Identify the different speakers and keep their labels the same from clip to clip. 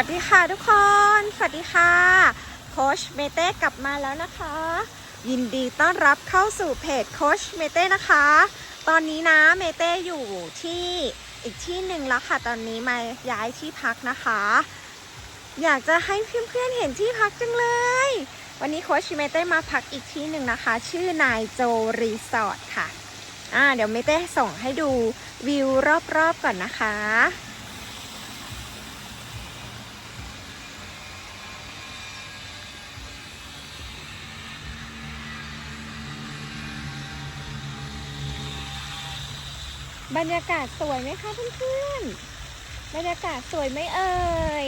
Speaker 1: วัสดีค่ะทุกคน สวัสดีค่ะ โคชเมเต้กลับมาแล้วนะคะ ยินดีต้อนรับเข้าสู่เพจโคชเมเต้นะคะ ตอนนี้นะเมเต้อยู่ที่อีกที่หนึ่งแล้วค่ะ ตอนนี้มาย้ายที่พักนะคะ อยากจะให้เพื่อนๆเห็นที่พักจังเลย วันนี้โคชเมเต้มาพักอีกที่หนึ่งนะคะ ชื่อนายโจรีสอร์ทค่ะ อ่าเดี๋ยวเมเต้ส่งให้ดูวิวรอบๆก่อนนะคะ บรรยากาศสวยไหมคะเพื่อนๆ บรรยากาศสวยไหมเอ่ย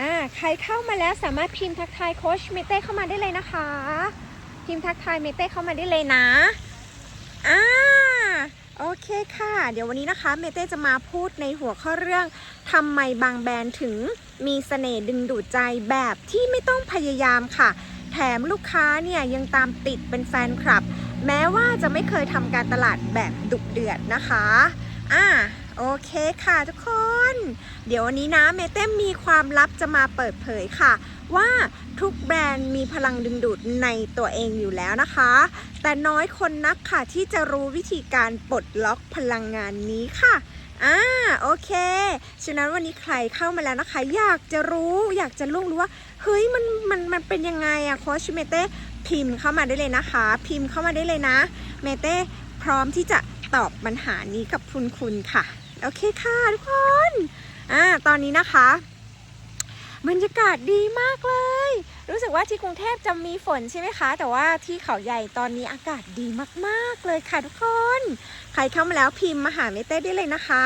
Speaker 1: อ่า ใครเข้ามาแล้วสามารถพิมพ์ทักทายโคชเมเต้เข้ามาได้เลยนะคะ พิมพ์ทักทายเมเต้เข้ามาได้เลยนะ อ่า โอเคค่ะ เดี๋ยววันนี้นะคะเมเต้จะมาพูดในหัวข้อเรื่องทำไมบางแบรนด์ถึงมีเสน่ห์ดึงดูดใจแบบที่ไม่ต้องพยายามค่ะ แถมลูกค้าเนี่ยยังตามติดเป็นแฟนคลับ แม้ว่าจะไม่เคยทำการตลาดแบบดุเดือดนะคะ อ่าโอเคค่ะทุกคน เดี๋ยววันนี้นะเมเต้มีความลับจะมาเปิดเผยค่ะ ว่าทุกแบรนด์มีพลังดึงดูดในตัวเองอยู่แล้วนะคะ แต่น้อยคนนักค่ะที่จะรู้วิธีการปลดล็อกพลังงานนี้ค่ะอ่าโอเค ฉะนั้นวันนี้ใครเข้ามาแล้วนะคะ อยากจะรู้อยากจะรู้รู้ว่าเฮ้ยมันมันมันเป็นยังไงอะโคชเมเต้พิมพ์เข้ามาได้เลยนะคะ พิมพ์เข้ามาได้เลยนะ เมเต้พร้อมที่จะตอบปัญหานี้กับคุณคุณค่ะ โอเคค่ะทุกคนอ่าตอนนี้นะคะ บรรยากาศดีมากเลย รู้สึกว่าที่กรุงเทพจะมีฝนใช่ไหมคะ แต่ว่าที่เขาใหญ่ตอนนี้อากาศดีมากๆเลยค่ะทุกคน ใครเข้ามาแล้วพิมพ์มาหาเมเต้ได้เลยนะคะ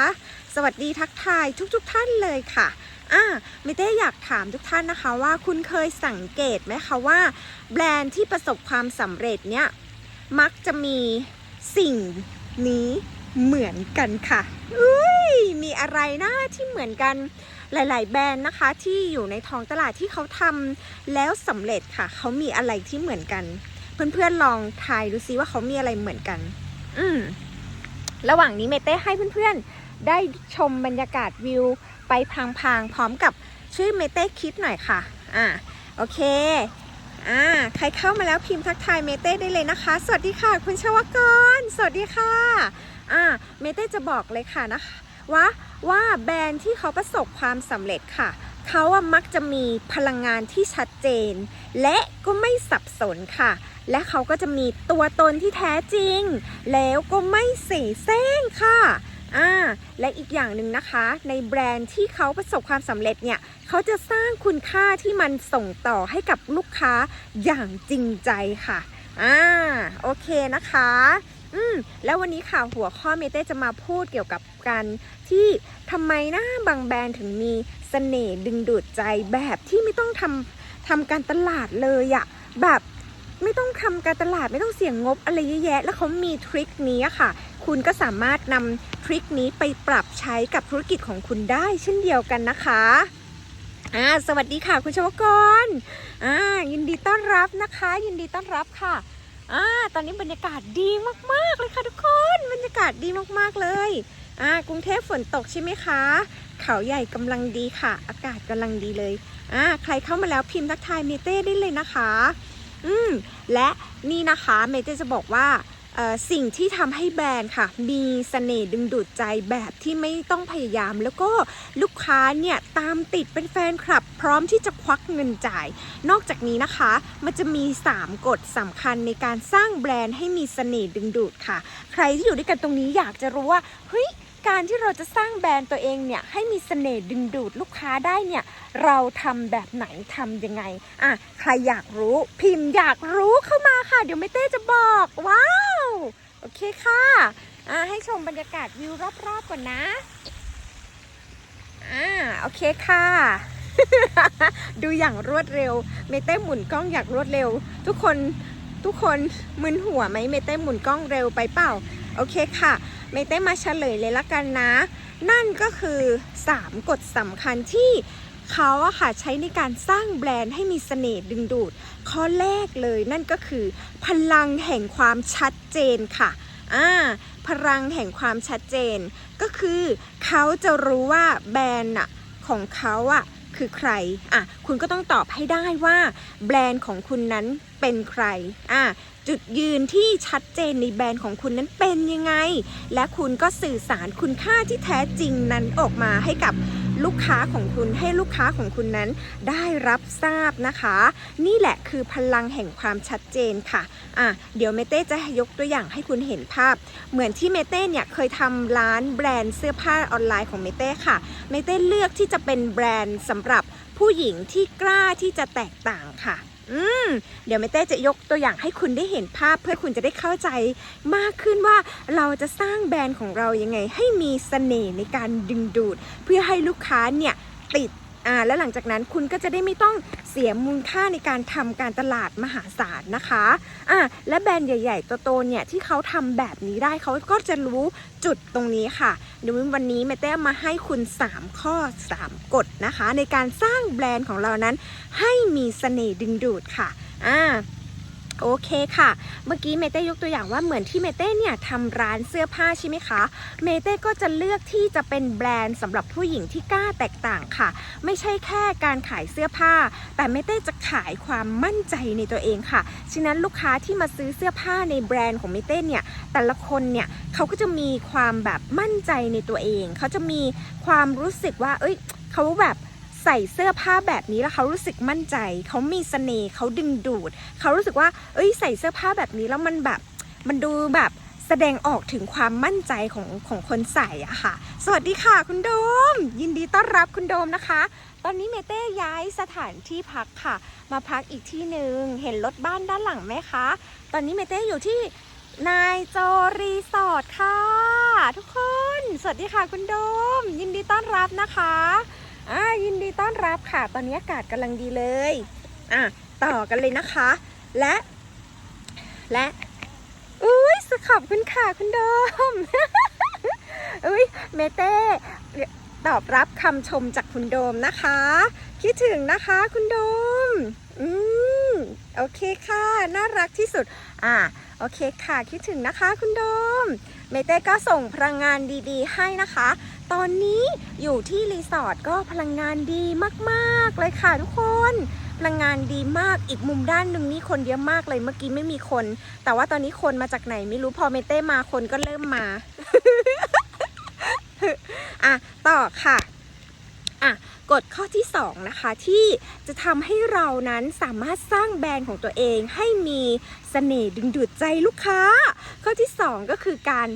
Speaker 1: สวัสดีทักทายทุกๆทท่านเลยค่ะอ่าเมเต้อยากถามทุกท่านนะคะว่าคุณเคยสังเกตไหมคะว่า แบรนด์ที่ประสบความสำเร็จเนี่ยมักจะมีสิ่งนี้ เหมือนกันค่ะอุ้ยมีอะไรนะที่เหมือนกันหลาย ๆ แบรนด์นะคะที่อยู่ในท้องตลาดที่เขาทำแล้วสำเร็จค่ะ เขามีอะไรที่เหมือนกัน เพื่อน ๆ ลองทายดูซิว่าเขามีอะไรเหมือนกัน อืมระหว่างนี้เมเต้ให้เพื่อน ๆ ได้ชมบรรยากาศวิวไปพลางๆ พร้อมกับชื่อเมเต้คิดหน่อยค่ะ อ่า โอเค อ่า ใครเข้ามาแล้วพิมพ์ทักทายเมเต้ได้เลยนะคะ สวัสดีค่ะ คุณชวกร สวัสดีค่ะ อ่าเมเต้จะบอกเลยค่ะนะคะว่าว่าแบรนด์ที่เขาประสบความสำเร็จค่ะ เขาอะมักจะมีพลังงานที่ชัดเจน และก็ไม่สับสนค่ะ และเขาก็จะมีตัวตนที่แท้จริง แล้วก็ไม่เสแสร้งค่ะอ่าและอีกอย่างหนึ่งนะคะ ในแบรนด์ที่เขาประสบความสำเร็จเนี่ยเขาจะสร้างคุณค่าที่มันส่งต่อให้กับลูกค้าอย่างจริงใจค่ะอ่าโอเคนะคะ อืมแล้ววันนี้ค่ะหัวข้อเมเต้จะมาพูดเกี่ยวกับการที่ทำไมนะบางแบรนด์ถึงมีเสน่ห์ดึงดูดใจแบบที่ไม่ต้องทำทำการตลาดเลยอะแบบไม่ต้องทำการตลาดไม่ต้องเสี่ยงงบอะไรเยอะแยะ แล้วเขามีทริคนี้ค่ะ คุณก็สามารถนำทริคนี้ไปปรับใช้กับธุรกิจของคุณได้เช่นเดียวกันนะคะอ่าสวัสดีค่ะคุณชวกรอ่ายินดีต้อนรับนะคะ ยินดีต้อนรับค่ะ อ่าตอนนี้บรรยากาศดีมากๆเลยค่ะทุกคน บรรยากาศดีมากๆเลยอ่ากรุงเทพฝนตกใช่ไหมคะ เขาใหญ่กำลังดีค่ะ อากาศกำลังดีเลยอ่าใครเข้ามาแล้วพิมพ์ทักทายเมเต้ได้เลยนะคะ อืมและนี่นะคะเมเต้จะบอกว่า สิ่งที่ทำให้แบรนด์ค่ะ มีเสน่ห์ดึงดูดใจแบบที่ไม่ต้องพยายาม แล้วก็ลูกค้าเนี่ยตามติดเป็นแฟนคลับ พร้อมที่จะควักเงินจ่าย นอกจากนี้นะคะ มันจะมี 3 กฎสำคัญในการสร้างแบรนด์ให้มีเสน่ห์ดึงดูดค่ะ ใครที่อยู่ด้วยกันตรงนี้อยากจะรู้ว่าเฮ้ย การที่เราจะสร้างแบรนด์ตัวเองเนี่ยให้มีเสน่ห์ดึงดูดลูกค้าได้เนี่ยเราทำแบบไหนทำยังไงอะใครอยากรู้พิมพ์อยากรู้เข้ามาค่ะ เดี๋ยวไม่เต้จะบอกว้าวโอเคค่ะอะให้ชมบรรยากาศวิวรอบๆก่อนนะอ่าโอเคค่ะ ดูอย่างรวดเร็ว เมเต้หมุนกล้องอย่างรวดเร็ว ทุกคนทุกคนมึนหัวไหมเมเต้หมุนกล้องเร็วไปเปล่า โอเคค่ะ เมเต้มาเฉลยเลยละกันนะ นั่นก็คือ 3 กฎสำคัญที่เขาอะค่ะใช้ในการสร้างแบรนด์ให้มีเสน่ห์ดึงดูด ข้อแรกเลยนั่นก็คือ พลังแห่งความชัดเจนค่ะอ่าพลังแห่งความชัดเจน ก็คือเขาจะรู้ว่าแบรนด์อะของเขาอะ คือใครอะคุณก็ต้องตอบให้ได้ว่าแบรนด์ของคุณนั้นเป็นใครอะจุดยืนที่ชัดเจนในแบรนด์ของคุณนั้นเป็นยังไง และคุณก็สื่อสารคุณค่าที่แท้จริงนั้นออกมาให้กับ ลูกค้าของคุณให้ลูกค้าของคุณนั้นได้รับทราบนะคะ นี่แหละคือพลังแห่งความชัดเจนค่ะอะเดี๋ยวเมเต้จะยกตัวอย่างให้คุณเห็นภาพ เหมือนที่เมเต้เนี่ยเคยทำร้านแบรนด์เสื้อผ้าออนไลน์ของเมเต้ค่ะเมเต้เลือกที่จะเป็นแบรนด์สำหรับผู้หญิงที่กล้าที่จะแตกต่างค่ะ อืมเดี๋ยวเมเต้จะยกตัวอย่างให้คุณได้เห็นภาพเพื่อคุณจะได้เข้าใจมากขึ้นว่าเราจะสร้างแบรนด์ของเรายังไง ให้มีเสน่ห์ในการดึงดูด เพื่อให้ลูกค้าเนี่ยติด อ่าแล้วหลังจากนั้นคุณก็จะได้ไม่ต้องเสียมูลค่าในการทำการตลาดมหาศาลนะคะอ่าและแบรนด์ใหญ่ๆตัวโตเนี่ยที่เขาทำแบบนี้ได้เขาก็จะรู้จุดตรงนี้ค่ะเดี๋ยววันนี้เมเต้มาให้คุณ 3 ข้อ 3 กฎนะคะ ในการสร้างแบรนด์ของเรานั้นให้มีเสน่ห์ดึงดูดค่ะอ่า โอเคค่ะ เมื่อกี้เมเต้ยกตัวอย่างว่าเหมือนที่เมเต้เนี่ยทำร้านเสื้อผ้าใช่ไหมคะ เมเต้ก็จะเลือกที่จะเป็นแบรนด์สำหรับผู้หญิงที่กล้าแตกต่างค่ะ ไม่ใช่แค่การขายเสื้อผ้า แต่เมเต้จะขายความมั่นใจในตัวเองค่ะ ฉะนั้นลูกค้าที่มาซื้อเสื้อผ้าในแบรนด์ของเมเต้เนี่ย แต่ละคนเนี่ยเขาก็จะมีความแบบมั่นใจในตัวเอง เขาจะมีความรู้สึกว่า เอ้ยเขาแบบ ใส่เสื้อผ้าแบบนี้แล้วเขารู้สึกมั่นใจ เขามีเสน่ห์เขาดึงดูด เขารู้สึกว่า เอ้ย ใส่เสื้อผ้าแบบนี้แล้วมันแบบ มันดูแบบแสดงออกถึงความมั่นใจของของคนใส่อะค่ะ สวัสดีค่ะคุณโดม ยินดีต้อนรับคุณโดมนะคะ ตอนนี้เมเต้ย้ายสถานที่พักค่ะ มาพักอีกที่หนึ่งเห็นรถบ้านด้านหลังไหมคะ ตอนนี้เมเต้อยู่ที่นายโจรีสอร์ทค่ะ ทุกคน สวัสดีค่ะคุณโดม ยินดีต้อนรับนะคะ อ่ายินดีต้อนรับค่ะ ตอนนี้อากาศกำลังดีเลยอะต่อกันเลยนะคะ และ และอุ้ยขอบคุณค่ะคุณโดมอุ้ยเมเต้ตอบรับคำชมจากคุณโดมนะคะ คิดถึงนะคะคุณโดม อืมโอเคค่ะ น่ารักที่สุด อ่าโอเคค่ะ คิดถึงนะคะคุณโดม เมเต้ก็ส่งพลังงานดีๆ ให้นะคะ ตอนนี้อยู่ที่รีสอร์ทก็พลังงานดีมากๆเลยค่ะทุกคน พลังงานดีมากอีกมุมด้านหนึ่งนี่คนเยอะมากเลยเมื่อกี้ไม่มีคน แต่ว่าตอนนี้คนมาจากไหนไม่รู้พอเมเต้มาคนก็เริ่มมาอะต่อค่ะอะกฎข้อที่ 2 นะคะ ที่จะทำให้เรานั้นสามารถสร้างแบรนด์ของตัวเองให้มีเสน่ห์ดึงดูดใจลูกค้า ข้อที่ 2 ก็คือการ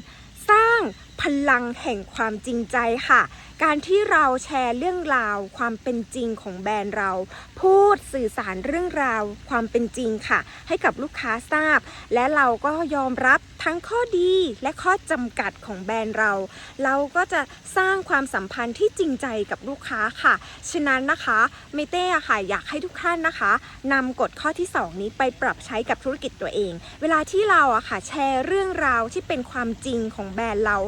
Speaker 1: ลังแห่งความจริงใจค่ะ การที่เราแชร์เรื่องราว ความเป็นจริงของแบรนด์เรา พูดสื่อสารเรื่องราว ความเป็นจริงค่ะ ให้กับลูกค้าทราบ และเราก็ยอมรับทั้งข้อดีและข้อจำกัดของแบรนด์เรา เราก็จะสร้างความสัมพันธ์ที่จริงใจกับลูกค้าค่ะ ฉะนั้นนะคะเมเต้ค่ะอยากให้ทุกท่านนะคะนำกฎข้อที่ 2 นี้ไปปรับใช้กับธุรกิจตัวเอง เวลาที่เราอะค่ะแชร์เรื่องราวที่เป็นความจริงของแบรนด์เรา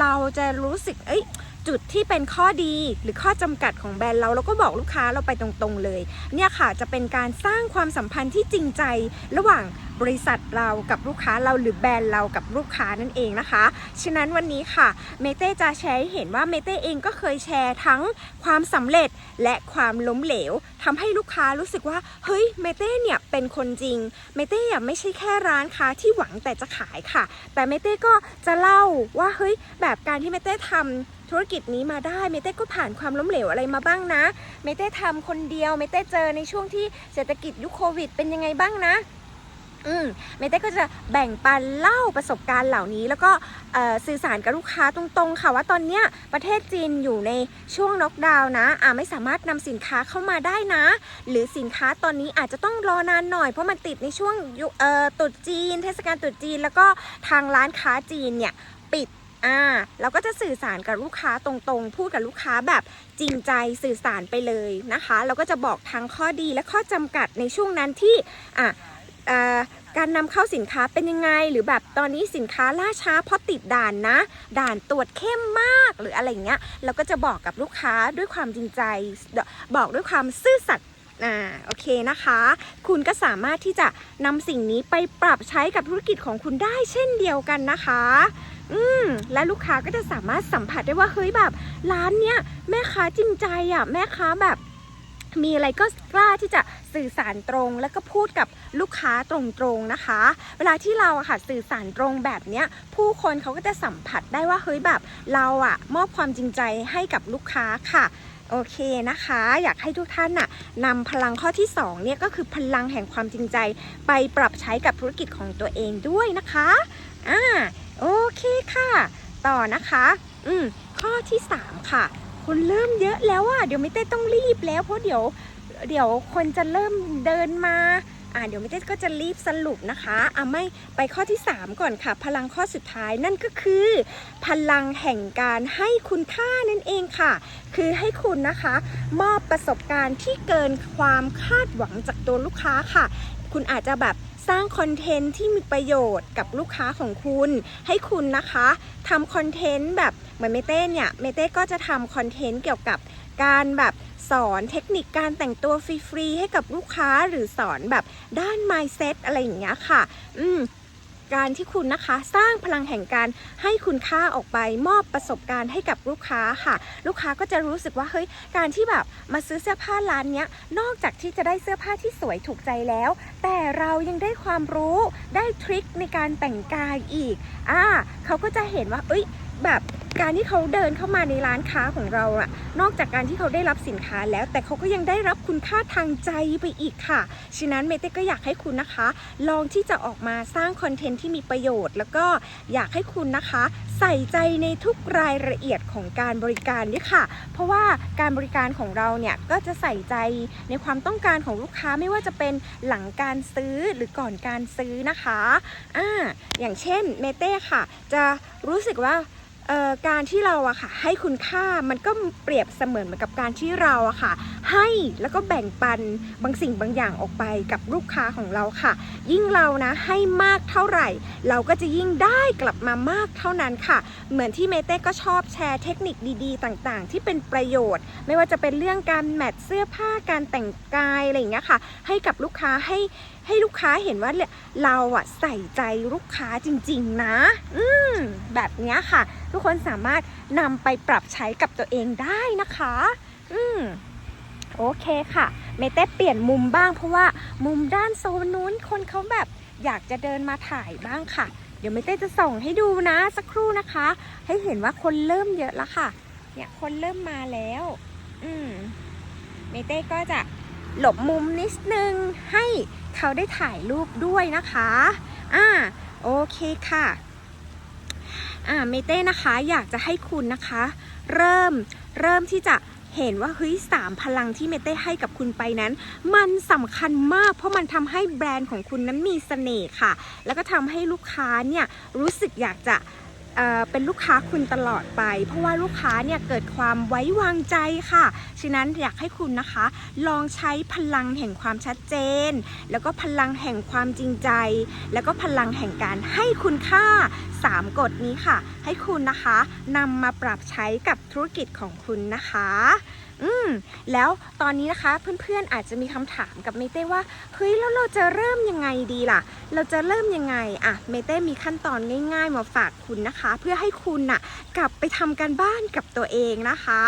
Speaker 1: เราจะรู้สึกเอ้ย จุดที่เป็นข้อดีหรือข้อจำกัดของแบรนด์เราเราก็บอกลูกค้าเราไปตรงๆเลย เนี่ยค่ะจะเป็นการสร้างความสัมพันธ์ที่จริงใจระหว่างบริษัทเรากับลูกค้าเราหรือแบรนด์เรากับลูกค้านั่นเองนะคะ ฉะนั้นวันนี้ค่ะเมเต้จะแชร์ให้เห็นว่าเมเต้เองก็เคยแชร์ทั้งความสำเร็จและความล้มเหลวทำให้ลูกค้ารู้สึกว่าเฮ้ยเมเต้เนี่ยเป็นคนจริงเมเต้ไม่ใช่แค่ร้านค้าที่หวังแต่จะขายค่ะ แต่เมเต้ก็จะเล่าว่าเฮ้ยแบบการที่เมเต้ทำ ธุรกิจนี้มาได้เมเต้ก็ผ่านความล้มเหลวอะไรมาบ้างนะ เมเต้ทำคนเดียวเมเต้เจอในช่วงที่เศรษฐกิจยุคโควิด เป็นยังไงบ้างนะอืมเมเต้ก็จะแบ่งปันเล่าประสบการณ์เหล่านี้ แล้วก็สื่อสารกับลูกค้าตรงๆ ค่ะว่าตอนเนี้ยประเทศจีนอยู่ในช่วงน็อกดาวน์นะอ่าไม่สามารถนำสินค้าเข้ามาได้นะ หรือสินค้าตอนนี้อาจจะต้องรอนานหน่อยเพราะมันติดในช่วงยุเอ่อตรุษจีน เทศกาลตรุษจีน แล้วก็ทางร้านค้าจีนเนี่ยปิด อ่าเราก็จะสื่อสารกับลูกค้าตรงๆ พูดกับลูกค้าแบบจริงใจสื่อสารไปเลยนะคะ เราก็จะบอกทั้งข้อดีและข้อจำกัดในช่วงนั้นที่อะการนำเข้าสินค้าเป็นยังไง หรือแบบตอนนี้สินค้าล่าช้าเพราะติดด่านนะ ด่านตรวจเข้มมากหรืออะไรอย่างเงี้ย เราก็จะบอกกับลูกค้าด้วยความจริงใจ บอกด้วยความซื่อสัตย์ อ่าโอเคนะคะ คุณก็สามารถที่จะนำสิ่งนี้ไปปรับใช้กับธุรกิจของคุณได้เช่นเดียวกันนะคะ อืมและลูกค้าก็จะสามารถสัมผัสได้ว่าเฮ้ยแบบ ร้านเนี้ยแม่ค้าจริงใจอะแม่ค้าแบบมีอะไรก็กล้าที่จะสื่อสารตรง แล้วก็พูดกับลูกค้าตรงๆนะคะ เวลาที่เราอะค่ะสื่อสารตรงแบบเนี้ยผู้คนเขาก็จะสัมผัสได้ว่าเฮ้ยแบบ เราอะมอบความจริงใจให้กับลูกค้าค่ะ โอเคนะคะ อยากให้ทุกท่านน่ะนำพลังข้อที่2เนี่ยก็คือพลังแห่งความจริงใจ ไปปรับใช้กับธุรกิจของตัวเองด้วยนะคะอ่าโอเคค่ะ ต่อนะคะ อืมข้อที่ 3 ค่ะ คนเริ่มเยอะแล้วอะเดี๋ยวไม่เต้ต้องรีบแล้วเพราะเดี๋ยวเดี๋ยวคนจะเริ่มเดินมา อ่าเดี๋ยวไม่เต้ก็จะรีบสรุปนะคะอ่าไม่ไปข้อที่ 3 ก่อนค่ะ พลังข้อสุดท้ายนั่นก็คือ พลังแห่งการให้คุณค่านั่นเองค่ะ คือให้คุณนะคะ มอบประสบการณ์ที่เกินความคาดหวังจากตัวลูกค้าค่ะ คุณอาจจะแบบ สร้างคอนเทนต์ที่มีประโยชน์กับลูกค้าของคุณ ให้คุณนะคะทำคอนเทนต์แบบเหมือนเมเต้เนี่ยเมเต้ก็จะทำคอนเทนต์เกี่ยวกับการแบบสอนเทคนิคการแต่งตัวฟรีๆให้กับลูกค้าหรือสอนแบบด้าน mindset อะไรอย่างเงี้ยค่ะ อืม การที่คุณนะคะ สร้างพลังแห่งการให้คุณค่าออกไปมอบประสบการณ์ให้กับลูกค้าค่ะ ลูกค้าก็จะรู้สึกว่าเฮ้ยการที่แบบมาซื้อเสื้อผ้าร้านเนี้ยนอกจากที่จะได้เสื้อผ้าที่สวยถูกใจแล้ว แต่เรายังได้ความรู้ได้ทริคในการแต่งกายอีกอ่าเขาก็จะเห็นว่าเอ้ย แบบการที่เขาเดินเข้ามาในร้านค้าของเราอะนอกจากการที่เขาได้รับสินค้าแล้ว แต่เขาก็ยังได้รับคุณค่าทางใจไปอีกค่ะ ฉะนั้นเมเต้ก็อยากให้คุณนะคะ ลองที่จะออกมาสร้างคอนเทนต์ที่มีประโยชน์ แล้วก็อยากให้คุณนะคะ ใส่ใจในทุกรายละเอียดของการบริการด้วยค่ะ เพราะว่าการบริการของเราเนี่ยก็จะใส่ใจในความต้องการของลูกค้าไม่ว่าจะเป็นหลังการซื้อหรือก่อนการซื้อนะคะอ่าอย่างเช่นเมเต้ค่ะ จะรู้สึกว่า การที่เราอะค่ะให้คุณค่ามันก็เปรียบเสมือนเหมือนกับการที่เราอะค่ะ ให้แล้วก็แบ่งปันบางสิ่งบางอย่างออกไปกับลูกค้าของเราค่ะ ยิ่งเรานะให้มากเท่าไหร่ เราก็จะยิ่งได้กลับมามากเท่านั้นค่ะ เหมือนที่เมเต้ก็ชอบแชร์เทคนิคดีๆ ต่างๆ ที่เป็นประโยชน์ ไม่ว่าจะเป็นเรื่องการแมทเสื้อผ้าการแต่งกายอะไรอย่างเงี้ยค่ะ ให้กับลูกค้าให้ ให้ลูกค้าเห็นว่าเราอะใส่ใจลูกค้าจริง ๆ นะ อืมแบบนี้ค่ะ ทุกคนสามารถนำไปปรับใช้กับตัวเองได้นะคะ อืมโอเคค่ะ เมเต้เปลี่ยนมุมบ้างเพราะว่ามุมด้านโซนนู้นคนเขาแบบอยากจะเดินมาถ่ายบ้างค่ะ เดี๋ยวเมเต้จะส่งให้ดูนะสักครู่นะคะ ให้เห็นว่าคนเริ่มเยอะแล้วค่ะ เนี่ยคนเริ่มมาแล้ว อืมเมเต้ก็จะ หลบมุมนิดนึงให้เขาได้ถ่ายรูปด้วยนะคะอ่าโอเคค่ะอ่าเมเต้นะคะอยากจะให้คุณนะคะ เริ่มเริ่มที่จะเห็นว่าเฮ้ยสามพลังที่เมเต้ให้กับคุณไปนั้น มันสำคัญมาก เพราะมันทำให้แบรนด์ของคุณนั้นมีเสน่ห์ค่ะ แล้วก็ทำให้ลูกค้าเนี่ยรู้สึกอยากจะ เป็นลูกค้าคุณตลอดไป เพราะว่าลูกค้าเนี่ยเกิดความไว้วางใจค่ะ ฉะนั้นอยากให้คุณนะคะ ลองใช้พลังแห่งความชัดเจน แล้วก็พลังแห่งความจริงใจ แล้วก็พลังแห่งการให้คุณค่า 3กฎนี้ค่ะ ให้คุณนะคะนำมาปรับใช้กับธุรกิจของคุณนะคะ อืมแล้วตอนนี้นะคะเพื่อนๆอาจจะมีคำถามกับเมเต้ว่าเฮ้ยแล้วเราจะเริ่มยังไงดีล่ะ เราจะเริ่มยังไงอะเมเต้มีขั้นตอนง่าย ๆ มาฝากคุณนะคะ เพื่อให้คุณน่ะกลับไปทำการบ้านกับตัวเองนะคะ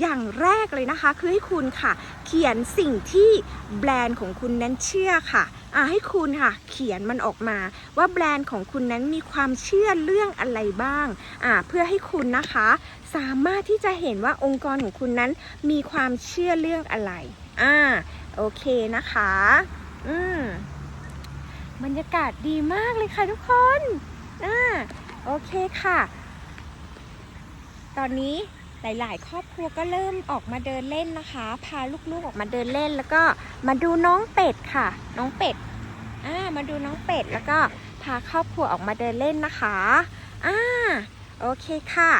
Speaker 1: อย่างแรกเลยนะคะคือให้คุณค่ะ เขียนสิ่งที่แบรนด์ของคุณนั้นเชื่อค่ะ ให้คุณค่ะเขียนมันออกมา ว่าแบรนด์ของคุณนั้นมีความเชื่อเรื่องอะไรบ้างอ่าเพื่อให้คุณนะคะ สามารถที่จะเห็นว่าองค์กรของคุณนั้นมีความเชื่อเรื่องอะไรอ่าโอเคนะคะ อืมบรรยากาศดีมากเลยค่ะทุกคนอ่าโอเคค่ะ ตอนนี้ หลาย ๆ ครอบครัวก็เริ่มออกมาเดินเล่นนะคะ พาลูกๆออกมาเดินเล่น แล้วก็มาดูน้องเป็ดค่ะ น้องเป็ดอ่ามาดูน้องเป็ดแล้วก็พาครอบครัวออกมาเดินเล่นนะคะอ่าโอเคค่ะ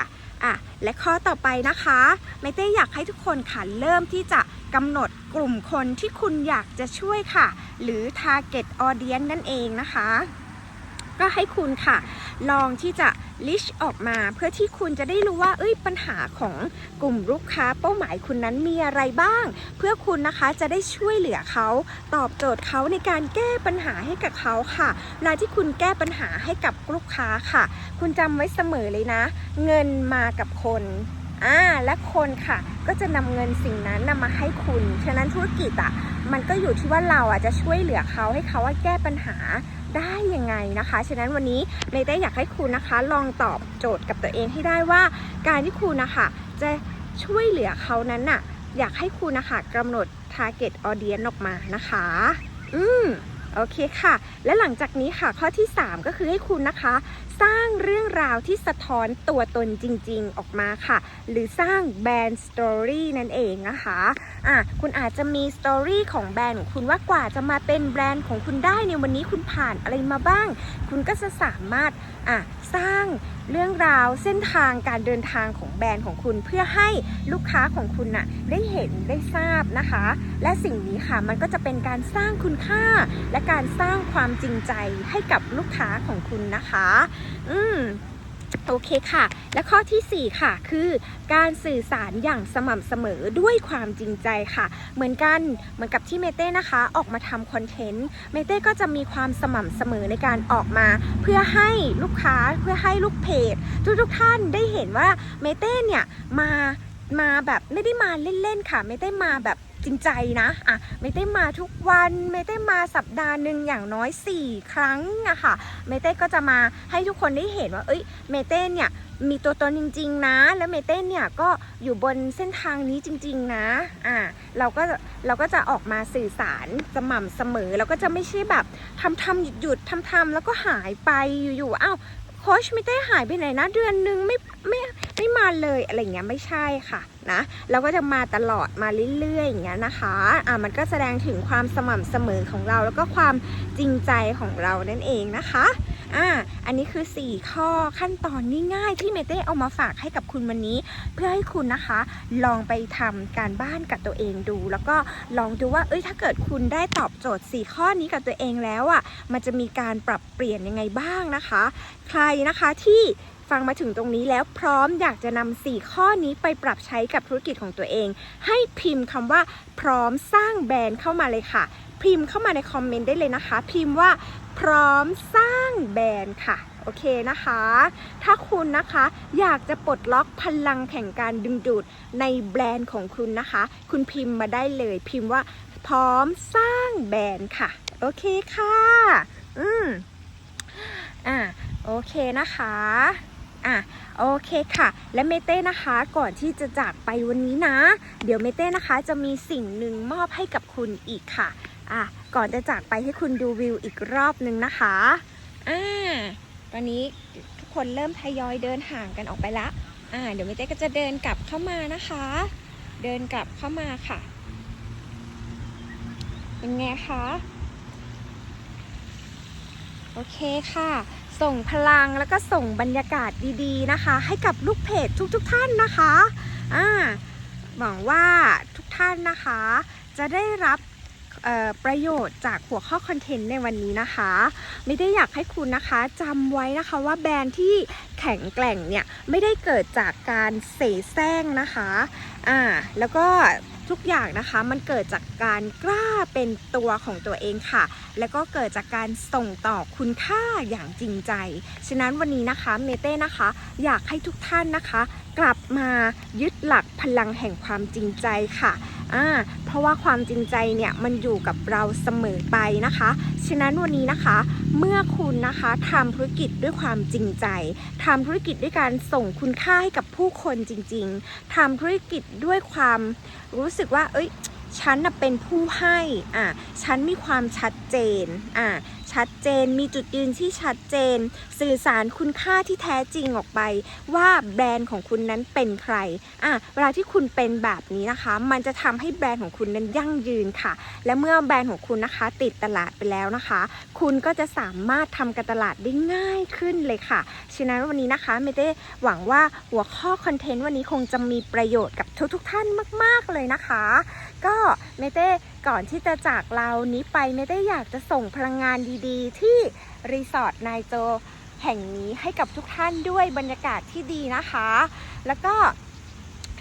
Speaker 1: อะและข้อต่อไปนะคะเมเต้อยากให้ทุกคนค่ะเริ่มที่จะกำหนดกลุ่มคนที่คุณอยากจะช่วยค่ะ หรือ target audience นั่นเองนะคะ ก็ให้คุณค่ะ ลองที่จะ list ออกมา เพื่อที่คุณจะได้รู้ว่าเอ้ยปัญหาของกลุ่มลูกค้าเป้าหมายคุณนั้นมีอะไรบ้าง เพื่อคุณนะคะจะได้ช่วยเหลือเขา ตอบโจทย์เขาในการแก้ปัญหาให้กับเขาค่ะเวลาที่คุณแก้ปัญหาให้กับลูกค้าค่ะ คุณจำไว้เสมอเลยนะ เงินมากับคนอ่าและคนค่ะก็จะนำเงินสิ่งนั้นนำมาให้คุณ ฉะนั้นธุรกิจอะมันก็อยู่ที่ว่าเราอะจะช่วยเหลือเขาให้เขาว่าแก้ปัญหา ได้ยังไงนะคะ ฉะนั้นวันนี้เมย์ได้อยากให้คุณนะคะ ลองตอบโจทย์กับตัวเองให้ได้ว่า การที่คุณนะคะจะช่วยเหลือเขานั้นน่ะอยากให้คุณนะคะกำหนด target audience ออกมานะคะ อืมโอเคค่ะ และหลังจากนี้ค่ะข้อที่ 3 ก็คือให้คุณนะคะสร้างเรื่องราวที่สะท้อนตัวตนจริงๆออกมาค่ะ หรือสร้างแบรนด์สตอรี่นั่นเองนะคะอะคุณอาจจะมีสตอรี่ของแบรนด์ของคุณว่ากว่าจะมาเป็นแบรนด์ของคุณได้ในวันนี้คุณผ่านอะไรมาบ้าง คุณก็จะสามารถอะสร้างเรื่องราวเส้นทางการเดินทางของแบรนด์ของคุณ เพื่อให้ลูกค้าของคุณน่ะได้เห็นได้ทราบนะคะ และสิ่งนี้ค่ะมันก็จะเป็นการสร้างคุณค่า และการสร้างความจริงใจให้กับลูกค้าของคุณนะคะอืมโอเคค่ะ และข้อทีสี่ 4 ค่ะ คือการสื่อสารอย่างสม่ำเสมอด้วยความจริงใจค่ะ เหมือนกันเหมือนกับที่เมเต้นะคะ ออกมาทำคอนเทนต์เมเต้ก็จะมีความสม่ำเสมอในการออกมา เพื่อให้ลูกค้าเพื่อให้ลูกเพจ ทุกทุกท่านได้เห็นว่าเมเต้เนี่ยมามาแบบไม่ได้มาเล่นๆค่ะ ไม่ได้มาแบบ จริงใจนะอะไม่ได้มาทุกวันไม่ได้มาสัปดาห์หนึ่งอย่างน้อย 4 ครั้งอะค่ะเมเต้ก็จะมาให้ทุกคนได้เห็นว่าเอ้ยเมเต้เนี่ยมีตัวตนจริง ๆ นะ แล้วเมเต้เนี่ยก็อยู่บนเส้นทางนี้จริง ๆ นะ อะเราก็เราก็จะออกมาสื่อสารสม่ำเสมอ เราก็จะไม่ใช่แบบทำทำหยุดหยุดทำทำแล้วก็หายไปอยู่ๆอ้าว โค้ชไม่ได้หายไปไหนนะ เดือนหนึงไม่ไม่ไม่มาเลยอะไรเงี้ยไม่ใช่ค่ะนะเราก็จะมาตลอดมาเรื่อยๆอย่างเงี้ยนะคะอะมันก็แสดงถึงความสม่ำเสมอของเราแล้วก็ความจริงใจของเรานั่นเองนะคะ อะอันนี้คือ 4 ข้อขั้นตอนง่ายๆที่เมเต้เอามาฝากให้กับคุณวันนี้ เพื่อให้คุณนะคะ ลองไปทำการบ้านกับตัวเองดู แล้วก็ลองดูว่าเอ้ยถ้าเกิดคุณได้ตอบโจทย์ 4 ข้อนี้กับตัวเองแล้วอะมันจะมีการปรับเปลี่ยนยังไงบ้างนะคะ ใครนะคะที่ฟังมาถึงตรงนี้แล้วพร้อมอยากจะนำ4ข้อนี้ไปปรับใช้กับธุรกิจของตัวเอง ให้พิมพ์คำว่าพร้อมสร้างแบรนด์เข้ามาเลยค่ะ พิมพ์เข้ามาในคอมเมนต์ได้เลยนะคะ พิมพ์ว่า พร้อมสร้างแบรนด์ค่ะโอเคนะคะ ถ้าคุณนะคะอยากจะปลดล็อกพลังแห่งการดึงดูดในแบรนด์ของคุณนะคะ คุณพิมพ์มาได้เลยพิมพ์ว่าพร้อมสร้างแบรนด์ค่ะ โอเคค่ะ อืมอ่าโอเคนะคะอะโอเคค่ะ และเมเต้นะคะก่อนที่จะจากไปวันนี้นะ เดี๋ยวเมเต้นะคะจะมีสิ่งหนึ่งมอบให้กับคุณอีกค่ะอะ ก่อนจะจากไปให้คุณดูวิวอีกรอบหนึ่งนะคะอ่าตอนนี้ทุกคนเริ่มทยอยเดินห่างกันออกไปละอ่าเดี๋ยวเมเต้ก็จะเดินกลับเข้ามานะคะ เดินกลับเข้ามาค่ะ เป็นไงคะโอเคค่ะ ส่งพลังแล้วก็ส่งบรรยากาศดีๆนะคะ ให้กับลูกเพจทุกๆทท่านนะคะอ่าหวังว่าทุกท่านนะคะ จะได้รับ ประโยชน์จากหัวข้อคอนเทนต์ในวันนี้นะคะ ไม่ได้อยากให้คุณนะคะจำไว้นะคะว่าแบรนด์ที่แข็งแกร่งเนี่ยไม่ได้เกิดจากการเสแสร้งนะคะอ่าแล้วก็ทุกอย่างนะคะมันเกิดจากการกล้าเป็นตัวของตัวเองค่ะ แล้วก็เกิดจากการส่งต่อคุณค่าอย่างจริงใจ ฉะนั้นวันนี้นะคะเมเต้นะคะ อยากให้ทุกท่านนะคะ กลับมายึดหลักพลังแห่งความจริงใจค่ะ อ่าเพราะว่าความจริงใจเนี่ยมันอยู่กับเราเสมอไปนะคะ ฉะนั้นวันนี้นะคะ เมื่อคุณนะคะทำธุรกิจด้วยความจริงใจทำธุรกิจด้วยการส่งคุณค่าให้กับผู้คนจริง ๆทำธุรกิจด้วยความรู้สึกว่า เอ้ย ฉันนะเป็นผู้ให้อะฉันมีความชัดเจนอะชัดเจนมีจุดยืนที่ชัดเจน สื่อสารคุณค่าที่แท้จริงออกไป ว่าแบรนด์ของคุณนั้นเป็นใครอะเวลาที่คุณเป็นแบบนี้นะคะ มันจะทำให้แบรนด์ของคุณนั้นยั่งยืนค่ะ และเมื่อแบรนด์ของคุณนะคะ ติดตลาดไปแล้วนะคะ คุณก็จะสามารถทำการตลาดได้ง่ายขึ้นเลยค่ะฉะนั้นวันนี้นะคะเมเต้หวังว่าหัวข้อคอนเทนต์วันนี้คงจะมีประโยชน์กับทุกๆทท่านมาก ๆเลยนะคะ ก็เมเต้ก่อนที่จะจากเรานี้ไปเมเต้อยากจะส่งพลังงานดีๆ ที่รีสอร์ทนายโจแห่งนี้ให้กับทุกท่านด้วยบรรยากาศที่ดีนะคะ แล้วก็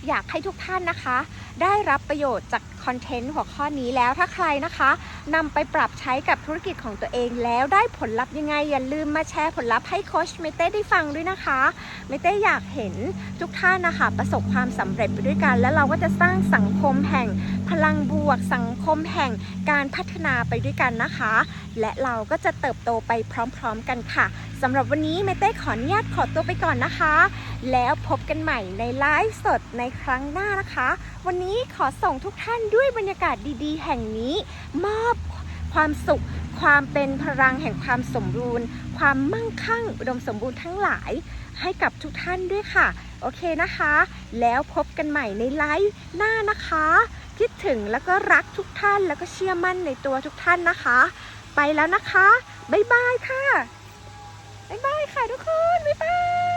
Speaker 1: อยากให้ทุกท่านนะคะ ได้รับประโยชน์จาก คอนเทนต์หัวข้อนี้แล้วถ้าใครนะคะนำไปปรับใช้กับธุรกิจของตัวเองแล้วได้ผลลัพธ์ยังไง อย่าลืมมาแชร์ผลลัพธ์ให้โคชเมเต้ได้ฟังด้วยนะคะเมเต้อยากเห็นทุกท่านนะคะ ประสบความสำเร็จไปด้วยกัน แล้วเราก็จะสร้างสังคมแห่งพลังบวก สังคมแห่งการพัฒนาไปด้วยกันนะคะ และเราก็จะเติบโตไปพร้อมๆกันค่ะสำหรับวันนี้เมเต้ขออนุญาตขอตัวไปก่อนนะคะ แล้วพบกันใหม่ในไลฟ์สดในครั้งหน้านะคะ วันนี้ขอส่งทุกท่านด้วยบรรยากาศดีๆ แห่งนี้ มอบความสุข ความเป็นพลังแห่งความสมบูรณ์ ความมั่งคั่ง อุดมสมบูรณ์ทั้งหลายให้กับทุกท่านด้วยค่ะ โอเคนะคะ แล้วพบกันใหม่ในไลฟ์หน้านะคะ คิดถึงแล้วก็รักทุกท่านแล้วก็เชื่อมั่นในตัวทุกท่านนะคะ ไปแล้วนะคะ บ๊ายบายค่ะ บ๊ายบายค่ะทุกคน บ๊ายบาย